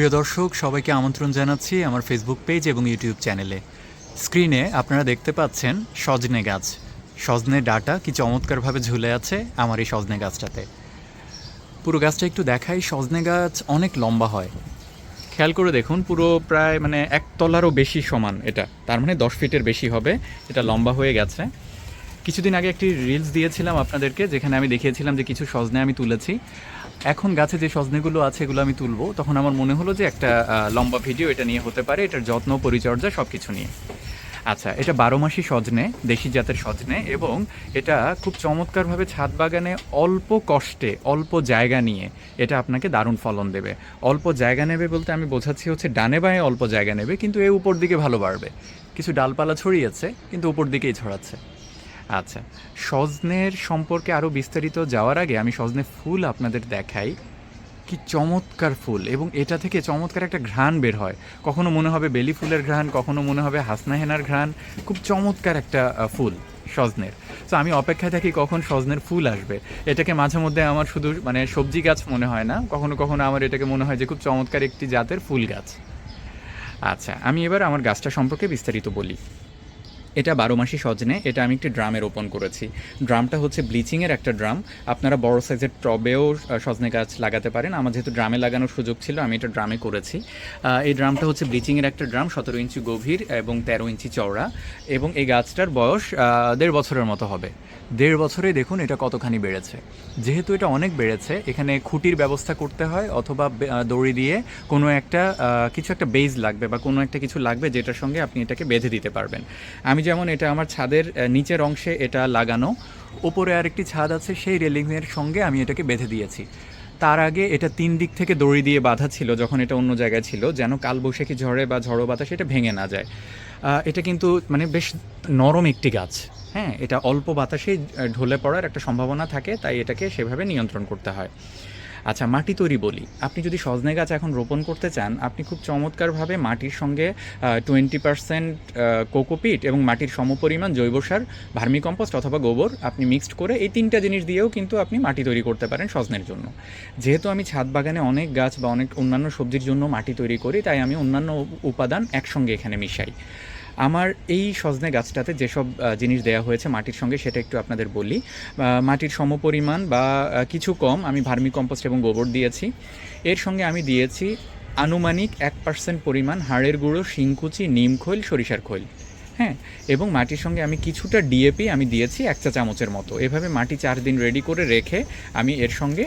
প্রিয় দর্শক, সবাইকে আমন্ত্রণ জানাচ্ছি আমার ফেসবুক পেজ এবং ইউটিউব চ্যানেলে স্ক্রিনে আপনারা দেখতে পাচ্ছেন সজনে গাছ। সজনে ডাটা কি চমৎকারভাবে ঝুলে আছে আমার এই সজনে গাছটাতে। পুরো গাছটা একটু দেখাই, সজনে গাছ অনেক লম্বা হয়। খেয়াল করে দেখুন, পুরো প্রায় মানে এক তলারও বেশি সমান এটা। তার মানে দশ ফিটের বেশি হবে, এটা লম্বা হয়ে গেছে। কিছুদিন আগে একটি রিলস দিয়েছিলাম আপনাদেরকে, যেখানে আমি দেখিয়েছিলাম যে কিছু সজনে আমি তুলেছি। এখন গাছে যে সজনেগুলো আছে, এগুলো আমি তুলবো। তখন আমার মনে হলো যে একটা লম্বা ভিডিও এটা নিয়ে হতে পারে। এটার যত্ন, পরিচর্যা সব কিছু নিয়ে। আচ্ছা এটা বারো মাসি সজনে, দেশি জাতের সজনে এবং এটা খুব চমৎকারভাবে ছাদ বাগানে অল্প কষ্টে, অল্প জায়গা নিয়ে এটা আপনাকে দারুণ ফলন দেবে। অল্প জায়গা নেবে বলতে আমি বোঝাচ্ছি হচ্ছে ডানে বাঁয়ে অল্প জায়গা নেবে, কিন্তু এ উপর দিকে ভালো বাড়বে। কিছু ডালপালা ছড়িয়েছে, কিন্তু উপর দিকেই ছড়াচ্ছে। আচ্ছা। সজনের সম্পর্কে আরও বিস্তারিত যাওয়ার আগে আমি সজনে ফুল আপনাদের দেখাই। কি চমৎকার ফুল এবং এটা থেকে চমৎকার একটা ঘ্রাণ বের হয়। কখনো মনে হবে বেলি ফুলের ঘ্রাণ, কখনো মনে হবে হাসনাহেনার ঘ্রাণ। খুব চমৎকার একটা ফুল সজনের। তো আমি অপেক্ষায় থাকি কখন সজনের ফুল আসবে। এটাকে মাঝে মধ্যে আমার শুধু মানে সবজি গাছ মনে হয় না। কখনো কখনো আমার এটাকে মনে হয় যে খুব চমৎকার একটি জাতের ফুল গাছ। আচ্ছা আমি এবার আমার গাছটা সম্পর্কে বিস্তারিত বলি। এটা বারো মাসি সজনে, এটা আমি একটি ড্রামে রোপণ করেছি। ড্রামটা হচ্ছে ব্লিচিংয়ের একটা ড্রাম। আপনারা বড় সাইজের টবেও সজনে গাছ লাগাতে পারেন। আমার যেহেতু ড্রামে লাগানোর সুযোগ ছিল, আমি এটা ড্রামে করেছি। এই ড্রামটা হচ্ছে ব্লিচিংয়ের একটা ড্রাম, সতেরো ইঞ্চি গভীর এবং তেরো ইঞ্চি চওড়া। এবং এই গাছটার বয়স দেড় বছরের মতো হবে। দেড় বছরে দেখুন এটা কতখানি বেড়েছে। যেহেতু এটা অনেক বেড়েছে, এখানে খুঁটির ব্যবস্থা করতে হয় অথবা দড়ি দিয়ে কোনো একটা কিছু একটা বেজ লাগবে বা কোনো একটা কিছু লাগবে যেটার সঙ্গে আপনি এটাকে বেঁধে দিতে পারবেন। আমি যেমন এটা আমার ছাদের নিচের অংশে এটা লাগানো। ওপরে আরেকটি ছাদ আছে, সেই রেলিংয়ের সঙ্গে আমি এটাকে বেঁধে দিয়েছি। তার আগে এটা তিন দিক থেকে দড়ি দিয়ে বাঁধা ছিল, যখন এটা অন্য জায়গায় ছিল, যেন কালবৈশাখী ঝড়ে বা ঝড়ো বাতাসে এটা ভেঙে না যায়। এটা কিন্তু মানে বেশ নরম একটি গাছ। হ্যাঁ এটা অল্প বাতাসে ঢলে পড়ার একটা সম্ভাবনা থাকে, তাই এটাকে সেভাবে নিয়ন্ত্রণ করতে হয়। আচ্ছা মাটি তৈরি বলি। আপনি যদি সজনে গাছ এখন রোপণ করতে চান, আপনি খুব চমৎকারভাবে মাটির সঙ্গে টোয়েন্টি পার্সেন্ট কোকোপিট এবং মাটির সমপরিমাণ জৈব সার ভার্মি কম্পোস্ট অথবা গোবর আপনি মিক্সড করে এই তিনটা জিনিস দিয়েও কিন্তু আপনি মাটি তৈরি করতে পারেন সজনের জন্য। যেহেতু আমি ছাদ বাগানে অনেক গাছ বা অনেক অন্যান্য সবজির জন্য মাটি তৈরি করি, তাই আমি অন্যান্য উপাদান একসঙ্গে এখানে মিশাই। আমার এই সজনে গাছটাতে যেসব জিনিস দেওয়া হয়েছে মাটির সঙ্গে, সেটা একটু আপনাদের বলি। মাটির সমপরিমাণ বা কিছু কম, আমি ভার্মি কম্পোস্ট এবং গোবর দিয়েছি। এর সঙ্গে আমি দিয়েছি আনুমানিক এক পার্সেন্ট পরিমাণ হাড়ের গুঁড়ো, শিংকুচি, নিম খৈল, সরিষার খৈল। হ্যাঁ এবং মাটির সঙ্গে আমি কিছুটা ডিএপি আমি দিয়েছি এক চা চামচের মতো। এভাবে মাটি চার দিন রেডি করে রেখে আমি এর সঙ্গে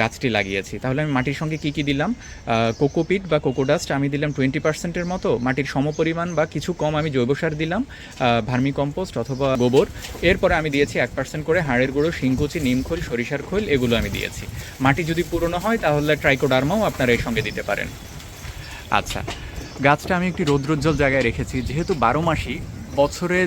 গাছটি লাগিয়েছি। তাহলে আমি মাটির সঙ্গে কি কি দিলাম? কোকোপিট বা কোকোডাস্ট আমি দিলাম টোয়েন্টি পার্সেন্টের মতো। মাটির সমপরিমাণ বা কিছু কম আমি জৈব সার দিলাম ভার্মি কম্পোস্ট অথবা গোবর। এরপরে আমি দিয়েছি এক পার্সেন্ট করে হাড়ের গুঁড়ো, শিংকুচি নিমখোল সরিষার খোল এগুলো আমি দিয়েছি। মাটি যদি পুরনো হয় তাহলে ট্রাইকোডার্মাও আপনারা এর সঙ্গে দিতে পারেন। আচ্ছা গাছটা আমি একটি রৌদ্রোজ্জ্বল জায়গায় রেখেছি, যেহেতু বারো মাসই বছরে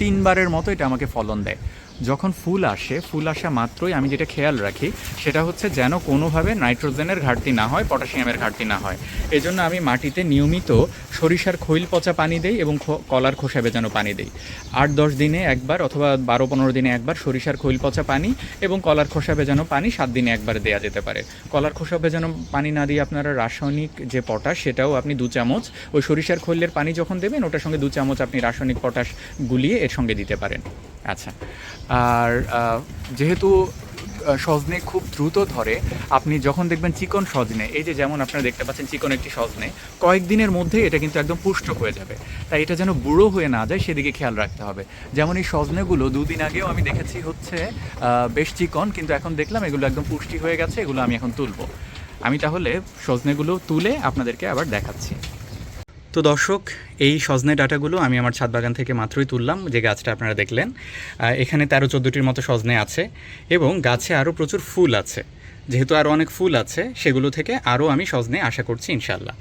তিনবারের মতো এটা আমাকে ফলন দেয়। যখন ফুল আসে, ফুল আসা মাত্রই আমি যেটা খেয়াল রাখি, সেটা হচ্ছে যেন কোনোভাবে নাইট্রোজেনের ঘাটতি না হয়, পটাশিয়ামের ঘাটতি না হয়। এজন্য আমি মাটিতে নিয়মিত সরিষার খৈল পচা পানি দেই এবং কলার খোসা বেজানো পানি দেই। আট দশ দিনে একবার অথবা বারো পনেরো দিনে একবার সরিষার খৈল পচা পানি এবং কলার খোসা ভেজানো পানি সাত দিনে একবার দেওয়া যেতে পারে। কলার খোসা ভেজানো পানি না দিয়ে আপনারা রাসায়নিক যে পটাশ, সেটাও আপনি দু চামচ, ওই সরিষার খৈলের পানি যখন দেবেন, ওটার সঙ্গে দু চামচ আপনি রাসায়নিক পটাশ গুলিয়ে এর সঙ্গে দিতে পারেন। আচ্ছা। আর যেহেতু সজনে খুব দ্রুত ধরে, আপনি যখন দেখবেন চিকন সজনে, এই যে যেমন আপনারা দেখতে পাচ্ছেন চিকন একটি সজনে, কয়েকদিনের মধ্যে এটা কিন্তু একদম পুষ্ট হয়ে যাবে। তাই এটা যেন বুড়ো হয়ে না যায়, সেদিকে খেয়াল রাখতে হবে। যেমন এই সজনেগুলো দুদিন আগেও আমি দেখেছি হচ্ছে বেশ চিকন, কিন্তু এখন দেখলাম এগুলো একদম পুষ্টি হয়ে গেছে, এগুলো আমি এখন তুলব। আমি তাহলে সজনেগুলো তুলে আপনাদেরকে আবার দেখাচ্ছি। তো দর্শক, এই সজনে ডাটাগুলো আমি আমার ছাদ বাগান থেকে মাত্রই তুললাম, যে গাছটা আপনারা দেখলেন। এখানে তেরো চোদ্দোটির মতো সজনে আছে এবং গাছে আরও প্রচুর ফুল আছে। যেহেতু আরও অনেক ফুল আছে, সেগুলো থেকে আরও আমি সজনে আশা করছি ইনশাল্লাহ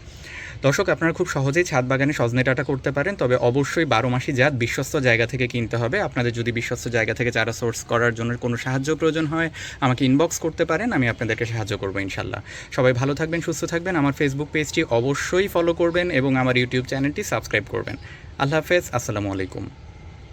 দর্শক, আপনারা খুব সহজেই ছাদ বাগানে সজনে ডাটা করতে পারেন, তবে অবশ্যই বারো মাসি জাত বিশ্বস্ত জায়গা থেকে কিনতে হবে। আপনাদের যদি বিশ্বস্ত জায়গা থেকে চারা সোর্স করার জন্য কোনো সাহায্য প্রয়োজন হয়, আমাকে ইনবক্স করতে পারেন, আমি আপনাদেরকে সাহায্য করব ইনশাল্লাহ। সবাই ভালো থাকবেন, সুস্থ থাকবেন। আমার ফেসবুক পেজটি অবশ্যই ফলো করবেন এবং আমার ইউটিউব চ্যানেলটি সাবস্ক্রাইব করবেন। আল্লাহ হাফেজ, আসসালামু আলাইকুম।